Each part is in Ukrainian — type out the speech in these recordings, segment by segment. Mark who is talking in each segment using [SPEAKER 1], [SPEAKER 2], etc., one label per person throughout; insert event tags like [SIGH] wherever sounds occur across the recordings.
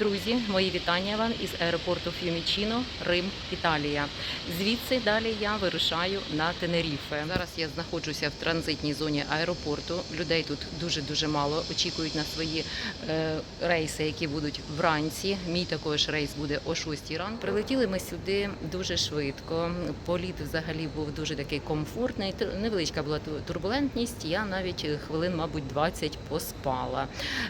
[SPEAKER 1] Друзі, мої вітання вам із аеропорту Фюмічіно, Рим, Італія. Звідси далі я вирушаю на Тенеріфе. Зараз я знаходжуся в транзитній зоні аеропорту. Людей тут дуже дуже мало. Очікують на свої е, рейси, які будуть вранці. Мій також рейс буде о 6 ранку. Прилетіли ми сюди дуже швидко. Політ взагалі був дуже такий комфортний. Невеличка була турбулентність. Я навіть е, хвилин, мабуть, 20 поспала.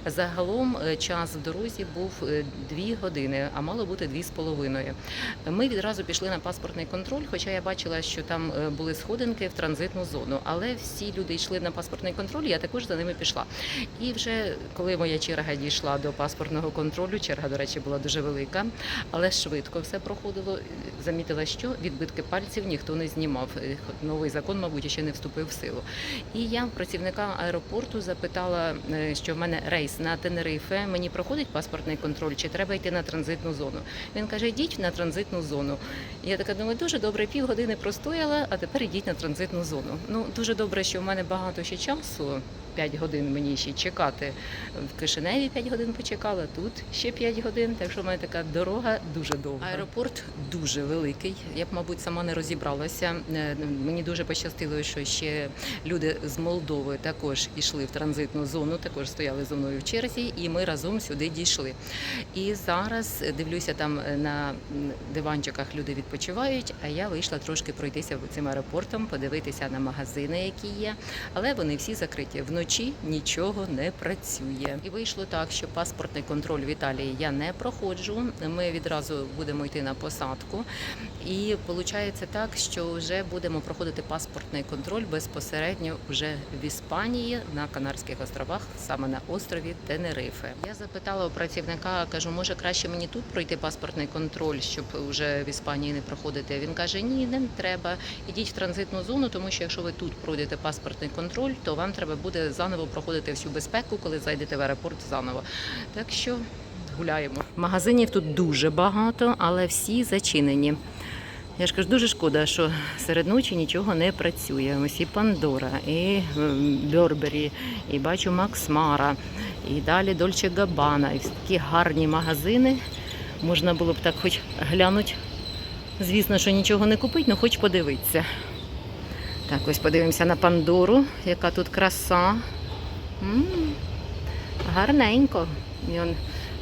[SPEAKER 1] Загалом е, час в дорозі був е, дві години, а мало бути дві з половиною. Ми відразу пішли на паспортний контроль, хоча я бачила, що там е, були сходинки в транзитну зону. Але всі люди йшли на паспортний контроль, я також за ними пішла. І вже коли моя черга дійшла до паспортного контролю, черга, до речі, була дуже велика, але швидко все проходило. Замітила, що відбитки пальців ніхто не знімав. Е, Новий закон, мабуть, ще не вступив в силу. І я працівника аеропорту запитала, е, що в мене рейс на Тенерифе. Мені проходить паспортний контроль, чи треба йти на транзитну зону. Він каже: йдіть на транзитну зону. Я така думаю, дуже добре, півгодини простояла, а тепер йдіть на транзитну зону. Ну дуже добре, що в мене багато ще часу. 5 годин мені ще чекати. В Кишиневі 5 годин почекала, тут ще 5 годин. Так що в мене така дорога дуже довга. Аеропорт дуже великий. Я б, мабуть, сама не розібралася. Е, Мені дуже пощастило, що ще люди з Молдови також йшли в транзитну зону, також стояли зі мною в черзі, і ми разом сюди дійшли. І зараз е, дивлюся, там е, на диванчиках люди відпочивають. А я вийшла трошки пройтися цим аеропортом, подивитися на магазини, які є. Але вони всі закриті. Вночі нічого не працює. І вийшло так, що паспортний контроль в Італії я не проходжу. Ми відразу будемо йти на посадку. І виходить так, що вже будемо проходити паспортний контроль безпосередньо вже в Іспанії на Канарських островах, саме на острові Тенерифе. Я запитала у працівника, кажу, може краще мені тут пройти паспортний контроль, щоб вже в Іспанії не проходити. Він каже: Ні, не треба. Ідіть в транзитну зону, тому що якщо ви тут пройдете паспортний контроль, то вам треба буде заново проходити всю безпеку, коли зайдете в аеропорт заново. Так що гуляємо. Магазинів тут дуже багато, але всі зачинені. Я ж кажу, дуже шкода, що серед ночі нічого не працює. Ось і Пандора, і Бьорбері, і бачу Макс Мара, і далі Дольче Габана. І такі гарні магазини. Можна було б так хоч глянути. Звісно, що нічого не купить, але хоч подивитися. Так, ось подивимося на Пандору, яка тут краса. м гарненько. І он,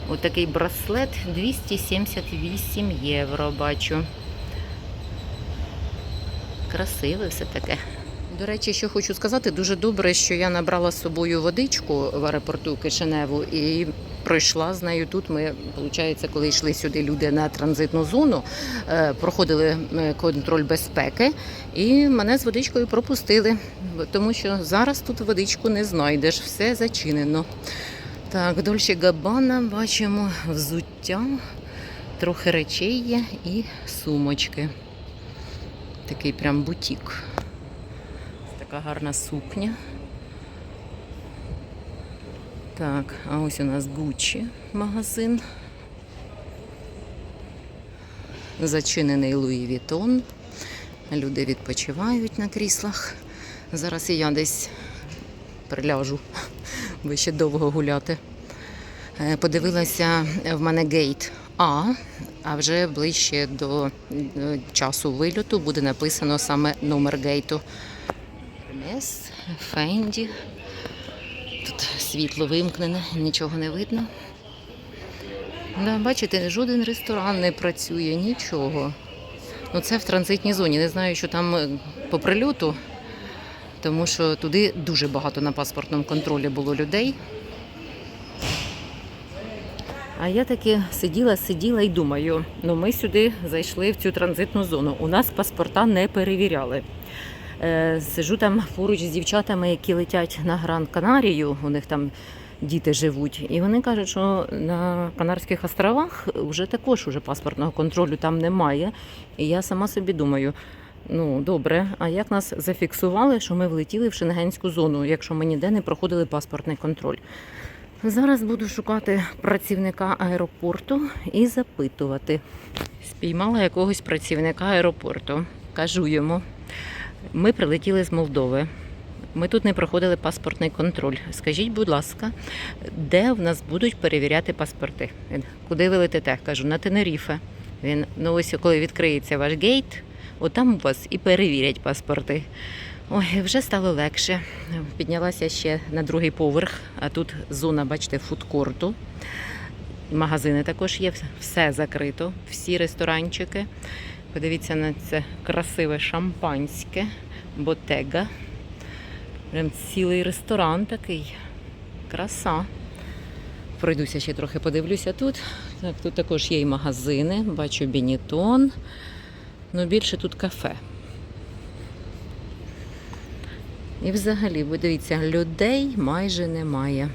[SPEAKER 1] отакий браслет 278 євро, бачу. Красиве все таке. До речі, що хочу сказати, дуже добре, що я набрала з собою водичку в аеропорту Кишиневу і пройшла з нею тут. Ми, виходить, коли йшли сюди люди на транзитну зону, е, проходили е, контроль безпеки, і мене з водичкою пропустили, тому що зараз тут водичку не знайдеш, все зачинено. Так, Дольче Габана бачимо взуття, трохи речей є і сумочки. Такий прям бутік. Така гарна сукня. Так, а ось у нас Гуччі магазин. Зачинений Луї Вітон. Люди відпочивають на кріслах. Зараз і я десь приляжу, бо ще довго гуляти. Е, Подивилася в мене гейт А, а вже ближче до е, часу вильоту буде написано саме номер гейту. Фенді. Тут світло вимкнене, нічого не видно. Да, бачите, жоден ресторан не працює, нічого. Ну, це в транзитній зоні. Не знаю, що там е, по прильоту, тому що туди дуже багато на паспортному контролі було людей. А я таки сиділа, сиділа і думаю, ну ми сюди зайшли в цю транзитну зону. У нас паспорта не перевіряли. Е, Сижу там поруч з дівчатами, які летять на Гран Канарію. У них там діти живуть. І вони кажуть, що на Канарських островах вже також уже паспортного контролю там немає. І я сама собі думаю. Ну, добре, а як нас зафіксували, що ми влетіли в шенгенську зону, якщо ми ніде не проходили паспортний контроль? Зараз буду шукати працівника аеропорту і запитувати. Спіймала якогось працівника аеропорту. Кажу йому, ми прилетіли з Молдови. Ми тут не проходили паспортний контроль. Скажіть, будь ласка, де в нас будуть перевіряти паспорти? Куди ви летите? Кажу, на Тенеріфе. Він, ну ось коли відкриється ваш гейт, отам у вас і перевірять паспорти. Ой, вже стало легше. Піднялася ще на другий поверх, а тут зона, бачите, фудкорту. Магазини також є, все закрито, всі ресторанчики. Подивіться на це красиве шампанське, ботега. Прям цілий ресторан такий. Краса. Пройдуся ще трохи подивлюся тут. Так, тут також є і магазини, бачу Бенітон. Ну, більше тут кафе. І взагалі, ви дивіться, людей майже немає.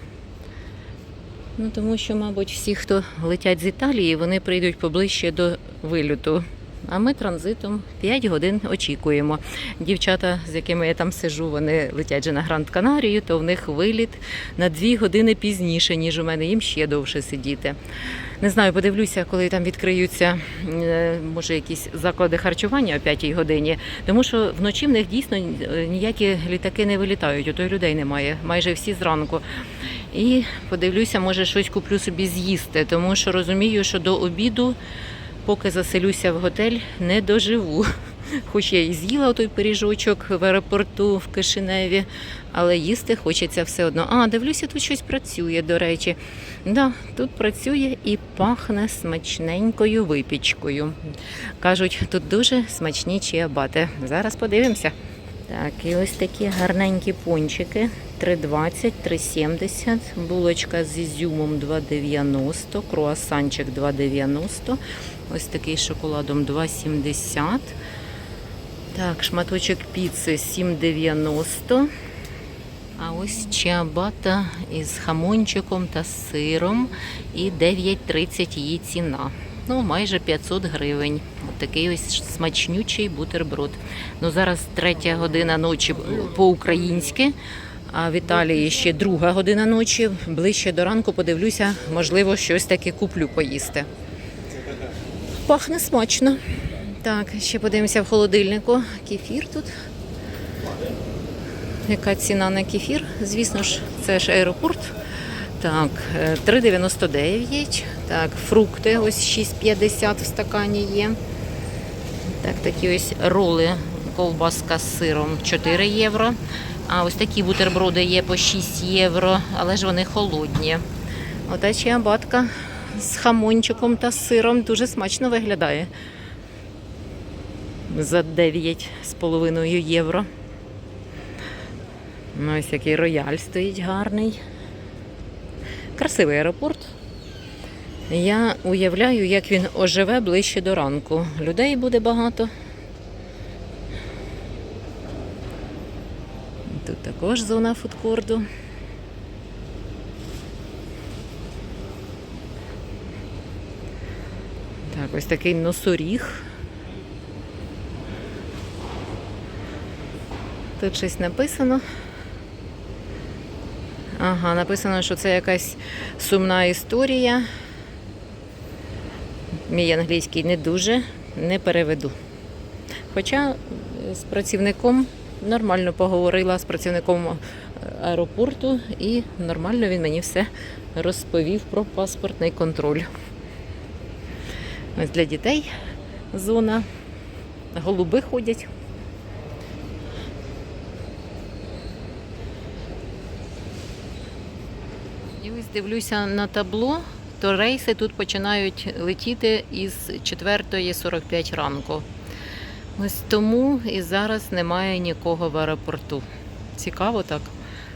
[SPEAKER 1] Ну, тому що, мабуть, всі, хто летять з Італії, вони прийдуть поближче до вильоту. А ми транзитом 5 годин очікуємо. Дівчата, з якими я там сижу, вони летять же на Гранд Канарію, то в них виліт на 2 години пізніше, ніж у мене. Їм ще довше сидіти. Не знаю, подивлюся, коли там відкриються, е, може, якісь заклади харчування о 5 годині. Тому що вночі в них дійсно е, ніякі літаки не вилітають, ото й людей немає, майже всі зранку. І подивлюся, може щось куплю собі з'їсти, тому що розумію, що до обіду, поки заселюся в готель, не доживу. Хоч я і з'їла той пиріжочок в аеропорту в Кишиневі, але їсти хочеться все одно. А, дивлюся, тут щось працює, до речі. Да, тут працює і пахне смачненькою випічкою. Кажуть, тут дуже смачні чиабати. Зараз подивимося. Так, і ось такі гарненькі пончики. 3,20, 3,70, булочка з ізюмом 2,90, круасанчик 2,90, ось такий шоколадом 2,70. Так, шматочок піци 7,90. А ось чиабата із хамончиком та сиром і 9,30 її ціна. Ну, майже 500 гривень. От такий ось смачнючий бутерброд. Ну, зараз третя година ночі по-українськи, а в Італії ще друга година ночі. Ближче до ранку подивлюся, можливо, щось таке куплю поїсти. Пахне смачно. Так, ще подивимося в холодильнику. Кефір тут. Яка ціна на кефір? Звісно ж, це ж аеропорт. Так, е, 3,99. Так, фрукти ось 6,50 в стакані є. Так, такі ось роли, ковбаска з сиром 4 євро. А ось такі бутерброди є по 6 євро, але ж вони холодні. Ота чиабатка з хамончиком та сиром дуже смачно виглядає. За 9,5 євро. Ну, ось який рояль стоїть гарний. Красивий аеропорт. Я уявляю, як він оживе ближче до ранку. Людей буде багато. Тут також зона фудкорду. Ось такий носоріг. Тут щось написано. Ага, написано, що це якась сумна історія. Мій англійський не дуже, не переведу. Хоча з працівником нормально поговорила з працівником е, аеропорту і нормально він мені все розповів про паспортний контроль. Ось для дітей зона. Голуби ходять. І ось дивлюся на табло, то рейси тут починають летіти із 4.45 ранку. Ось тому і зараз немає нікого в аеропорту. Цікаво так.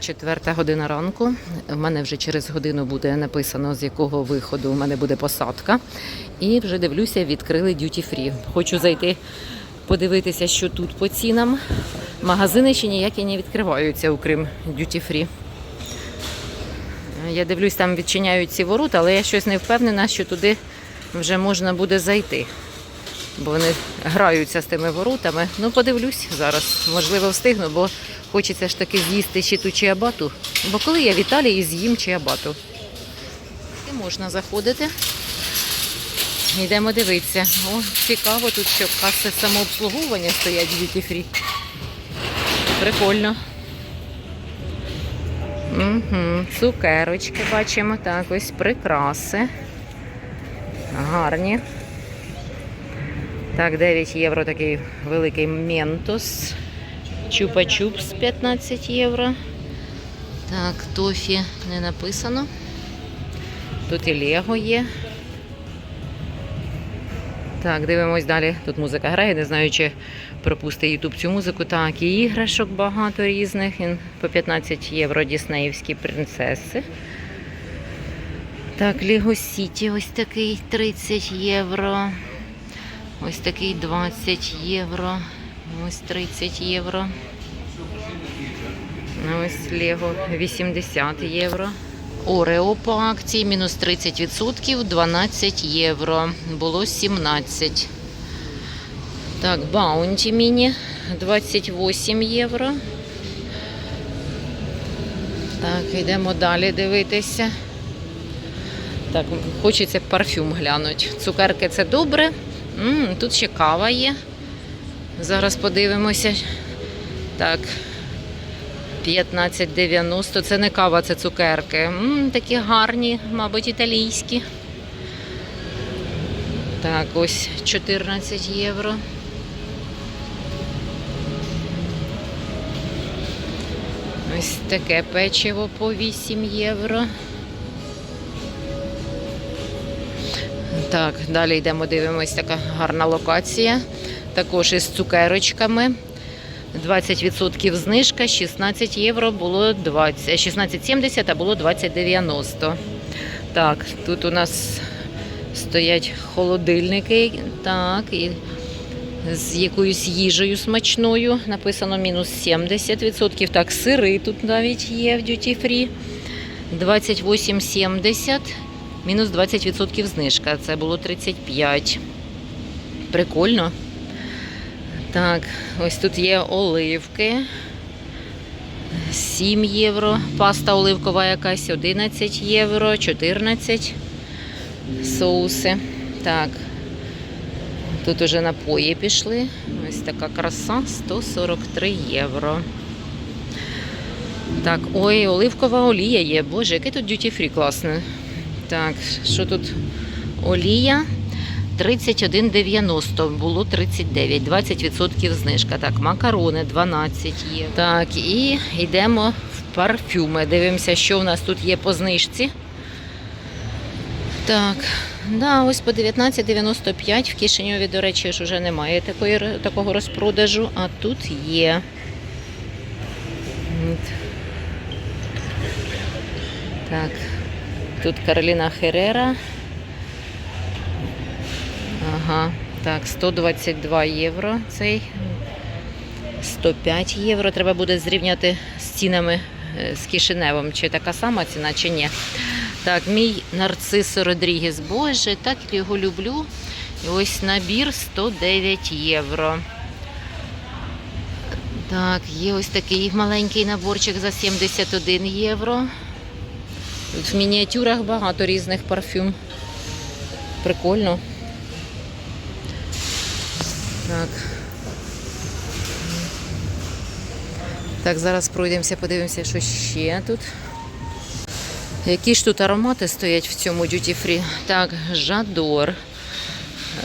[SPEAKER 1] Четверта година ранку. У мене вже через годину буде написано, з якого виходу у мене буде посадка. І вже дивлюся, відкрили дюті фрі. Хочу зайти подивитися, що тут по цінам. Магазини ще ніякі не відкриваються, окрім дюті фрі. Я дивлюсь, там відчиняють ці ворота, але я щось не впевнена, що туди вже можна буде зайти. Бо вони граються з тими воротами. Ну, подивлюсь зараз. Можливо, встигну, бо хочеться ж таки з'їсти ще ту чиабату. Бо коли я в Італії з'їм чиабату. І можна заходити. Йдемо дивитися. О, цікаво, тут що каси самообслуговування стоять в Free. Прикольно. Угу. Цукерочки бачимо. Так, ось прикраси. Гарні. Так, 9 євро такий великий ментос. Чупа-чупс 15 євро. Так, тофі не написано. Тут і Лего є. Так, дивимось далі. Тут музика грає, не знаю, чи пропустить Ютуб цю музику. Так, і іграшок багато різних. Він по 15 євро Діснеївські принцеси. Так, Лего Сіті ось такий 30 євро. Ось такий 20 євро. Ось 30 євро. Ось Лего 80 євро. Орео по акції мінус 30%, 12 євро. Було 17. Так, Баунті міні 28 євро. Так, йдемо далі дивитися. Так, хочеться парфюм глянути. Цукерки це добре. м тут ще кава є. Зараз подивимося. Так. 15,90. Це не кава, це цукерки. м такі гарні, мабуть, італійські. Так, ось 14 євро. Ось таке печиво по 8 євро. Так, далі йдемо, дивимось, така гарна локація. Також із цукерочками. 20% знижка, 16 євро було 20, 16,70, а було 20,90. Так, тут у нас стоять холодильники. Так, і з якоюсь їжею смачною. Написано мінус 70%. Так, сири тут навіть є в Duty Free. 28,70, мінус 20% знижка. Це було 35. Прикольно. Так, ось тут є оливки. 7 євро. Паста оливкова якась 11 євро, 14 соуси. Так. Тут уже напої пішли. Ось така краса 143 євро. Так, ой, оливкова олія є. Боже, який тут duty free класний. Так, що тут? Олія 31,90, було 39, 20% знижка. Так, макарони 12 є. Так, і йдемо в парфюми. Дивимося, що у нас тут є по знижці. Так, да, ось по 19,95 в Кишиньові, до речі, ж вже немає такої, такого розпродажу, а тут є. Так, тут Кароліна Херера. Ага, так, 122 євро цей. 105 євро. Треба буде зрівняти з цінами е, з Кишиневом. Чи така сама ціна, чи ні. Так, мій нарцисо Родрігес. Боже, так його люблю. І ось набір 109 євро. Так, є ось такий маленький наборчик за 71 євро. В мініатюрах багато різних парфюм. Прикольно. Так. Так, зараз пройдемося, подивимося, що ще тут. Які ж тут аромати стоять в цьому duty free? Так, Жадор.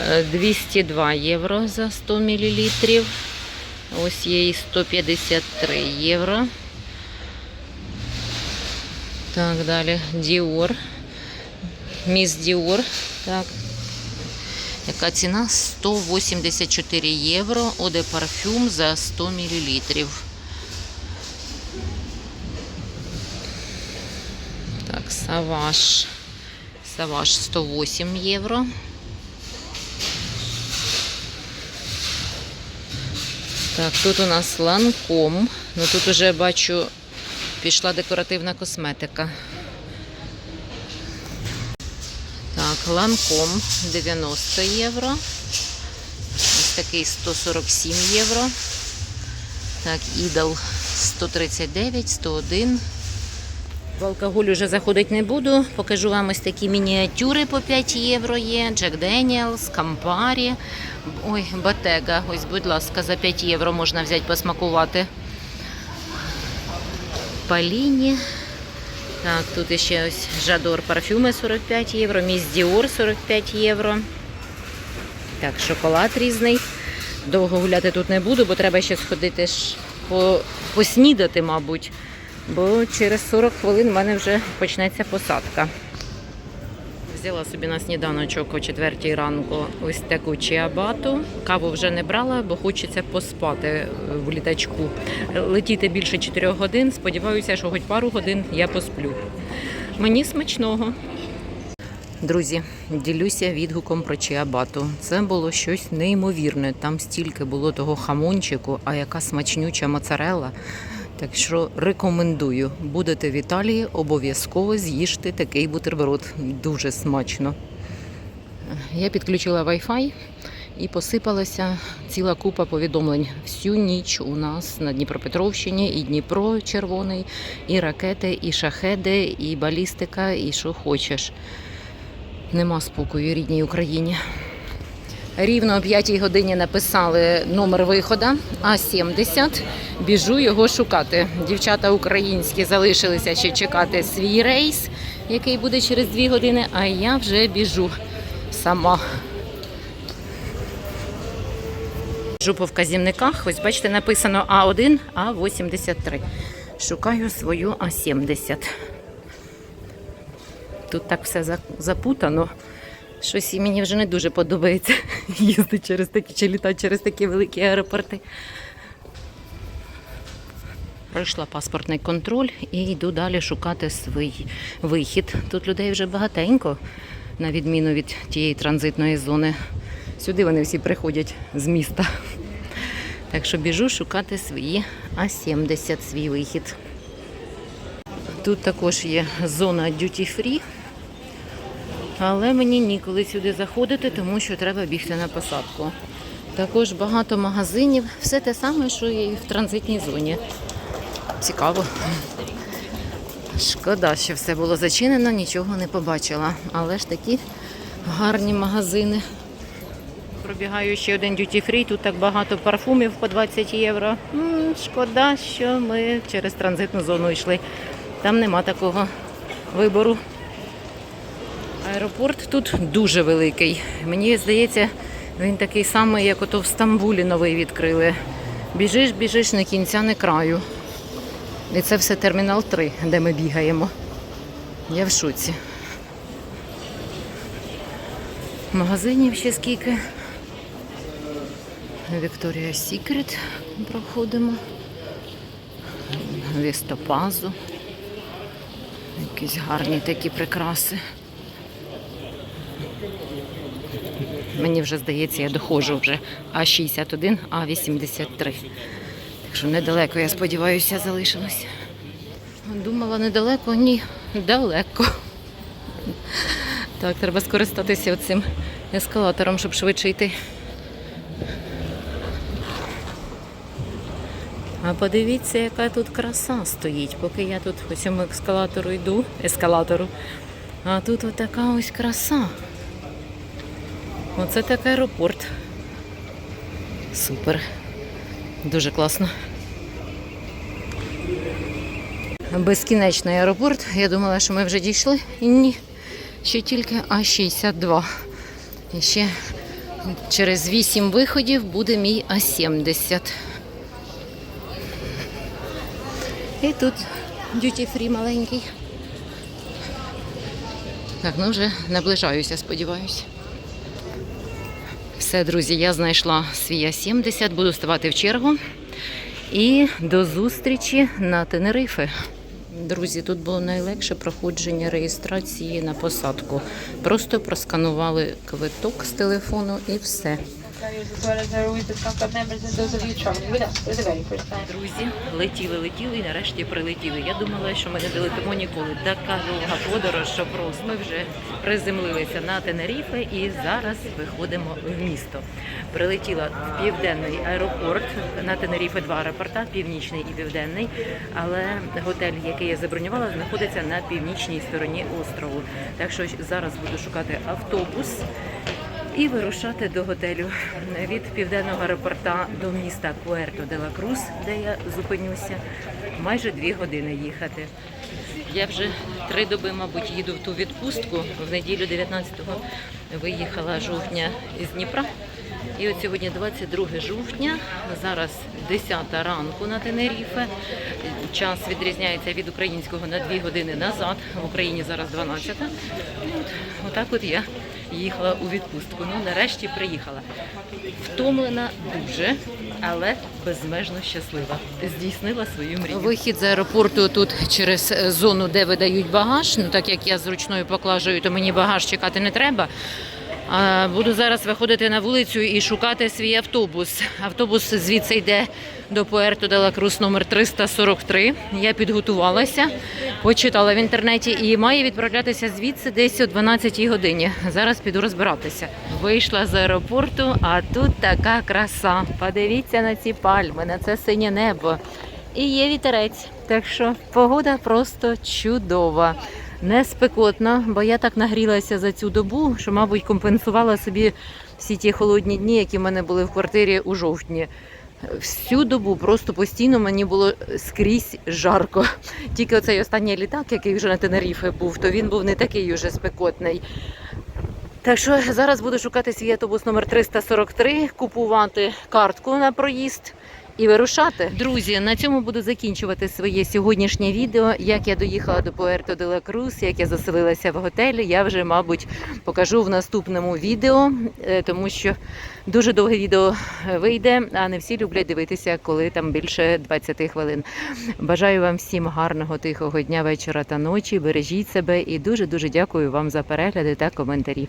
[SPEAKER 1] Е, 202 євро за 100 мл. Ось є і 153 євро. Так, далі Dior. Міс Dior. Так, яка ціна? 184 євро. Оде парфюм за 100 мл. Так, Саваш. Саваш 108 євро. Так, тут у нас ланком. Ну тут уже бачу, пішла декоративна косметика. Так, ланком 90 євро. Ось такий 147 євро. Так, ідол 139, 101. В алкоголь уже заходити не буду. Покажу вам ось такі мініатюри по 5 євро є. Джек Деніелс, Кампарі. Ой, Батега. Ось, будь ласка, за 5 євро можна взяти посмакувати. Паліні Так, тут ще ось Жадор парфюми 45 євро, Міс Діор 45 євро. Так, шоколад різний. Довго гуляти тут не буду, бо треба ще сходити по, поснідати, мабуть. Бо через 40 хвилин в мене вже почнеться посадка. Взяла собі на сніданочок о 4 ранку ось таку чиабату. Каву вже не брала, бо хочеться поспати е, в літачку. Летіти більше 4 годин. Сподіваюся, що хоч пару годин я посплю. Мені смачного. Друзі, ділюся відгуком про чиабату. Це було щось неймовірне. Там стільки було того хамончику, а яка смачнюча моцарелла. Так що рекомендую, будете в Італії, обов'язково з'їжте такий бутерброд. Дуже смачно. Я підключила Wi-Fi і посипалася ціла купа повідомлень. Всю ніч у нас на Дніпропетровщині і Дніпро червоний, і ракети, і шахеди, і балістика, і що хочеш. Нема спокою рідній Україні. Рівно о 5 годині написали номер виходу А70. Біжу його шукати. Дівчата українські залишилися ще чекати свій рейс, який буде через 2 години, а я вже біжу сама. Біжу по вказівниках. Ось бачите, написано А1, А83. Шукаю свою А70. Тут так все запутано. Щось і мені вже не дуже подобається [LAUGHS] їздити через такі чи літати через такі великі аеропорти. Пройшла паспортний контроль і йду далі шукати свій вихід. Тут людей вже багатенько, на відміну від тієї транзитної зони. Сюди вони всі приходять з міста. Так що біжу шукати свої А70, свій вихід. Тут також є зона duty free. Але мені ніколи сюди заходити, тому що треба бігти на посадку. Також багато магазинів, все те саме, що і в транзитній зоні. Цікаво. Шкода, що все було зачинено, нічого не побачила. Але ж такі гарні магазини. Пробігаю ще один duty free, тут так багато парфумів по 20 євро. М, Шкода, що ми через транзитну зону йшли. Там нема такого вибору. Аеропорт тут дуже великий. Мені здається, він такий самий, як ото в Стамбулі новий відкрили. Біжиш, біжиш не кінця, не краю. І це все термінал 3, де ми бігаємо. Я в шоці. Магазинів ще скільки. Вікторія Сікрет проходимо. Вістопазу. Якісь гарні такі прикраси. Мені вже здається, я доходжу вже А61, А83. Так що недалеко, я сподіваюся, залишилось. Думала недалеко, ні, далеко. Так, треба скористатися цим ескалатором, щоб швидше йти. А подивіться, яка тут краса стоїть, поки я тут по цьому ескалатору йду, ескалатору. А тут отака ось краса. Оце так аеропорт. Супер. Дуже класно. Безкінечний аеропорт. Я думала, що ми вже дійшли. І ні. Ще тільки А62. І ще через 8 виходів буде мій А70. І тут duty free маленький. Так, ну вже наближаюся, сподіваюся. Все, друзі, я знайшла свій А70, буду ставати в чергу. І до зустрічі на Тенерифе. Друзі, тут було найлегше проходження реєстрації на посадку. Просто просканували квиток з телефону і все. Друзі, летіли, летіли і нарешті прилетіли. Я думала, що ми не долетимо ніколи. Така довга подорож, що просто ми вже приземлилися на Тенеріфе і зараз виходимо в місто. Прилетіла в південний аеропорт на Тенеріфе два аеропорта, північний і південний. Але готель, який я забронювала, знаходиться на північній стороні острову. Так що зараз буду шукати автобус і вирушати до готелю від південного аеропорта до міста Пуерто де ла де я зупинюся. Майже дві години їхати. Я вже три доби, мабуть, їду в ту відпустку. В неділю 19-го виїхала жовтня із Дніпра. І от сьогодні 22 жовтня, зараз 10 ранку на Тенеріфе. Час відрізняється від українського на 2 години назад. В Україні зараз 12. І от, отак от я їхала у відпустку. Ну, нарешті приїхала. Втомлена дуже, але безмежно щаслива. Здійснила свою мрію. Вихід з аеропорту тут через е, зону, де видають багаж. Ну так як я з ручною поклажею, то мені багаж чекати не треба. Буду зараз виходити на вулицю і шукати свій автобус. Автобус звідси йде до Пуерто де Крус номер 343. Я підготувалася, почитала в інтернеті і має відправлятися звідси десь о 12 годині. Зараз піду розбиратися. Вийшла з аеропорту, а тут така краса. Подивіться на ці пальми, на це синє небо. І є вітерець. Так що погода просто чудова. Не спекотна, бо я так нагрілася за цю добу, що, мабуть, компенсувала собі всі ті холодні дні, які в мене були в квартирі у жовтні. Всю добу просто постійно мені було скрізь жарко. Тільки оцей останній літак, який вже на Тенеріфе був, то він був не такий уже спекотний. Так що зараз буду шукати свій автобус номер 343, купувати картку на проїзд і вирушати. Друзі, на цьому буду закінчувати своє сьогоднішнє відео. Як я доїхала до Пуерто де ла як я заселилася в готелі, я вже, мабуть, покажу в наступному відео, е, тому що дуже довге відео вийде, а не всі люблять дивитися, коли там більше 20 хвилин. Бажаю вам всім гарного тихого дня, вечора та ночі. Бережіть себе і дуже дуже дякую вам за перегляди та коментарі.